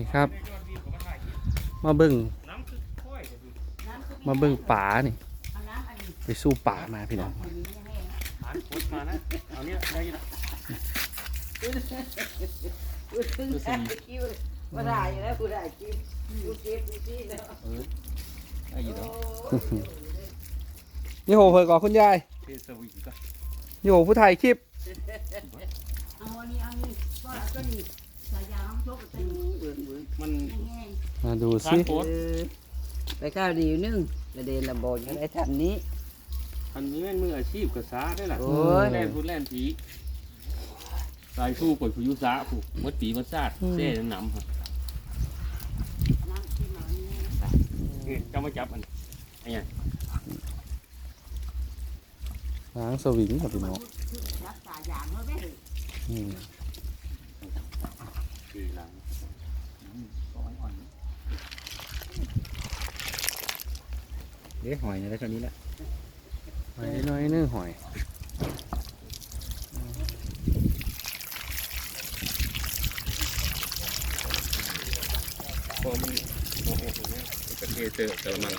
นี่ครับ มาเบิ่งมาเบิ่งป่านี่ ไปสู้ป่ามาพี่น้องมาหน้านี่โหเพิ่นก่อคุณยายนี่โหผู้ถ่ายคลิปเอาอันนี้เอานี่ก็เอาตัวนี้ สายยางชกตัวนี้เบิ่งเบิ่งมันแห้งมาดูผ่าสินโคตรไปข้าวดีนึงประเด็นลำบากยังได้ทำนี้ อันนี้แม่นมืออาชีพกับซาได้ล่ะโอ้ย แล่นพูดแล่นผีสายสู้กดผู้ยุสาผู้มดปีมดซาดเซ่น้ำฮะน้ำที่มานี่นี่เจ้ามาจับอันไอ้เนี่ยหางสวิงครับพี่น้องรักษายางเมื่อไหร่อืม คือหลัง เดี๋ยวหอยอะไรเท่านี้แหละหอยน้อยนึงหอยพอมันโอ้โหเนี่ยกระเทเจอเจอมัน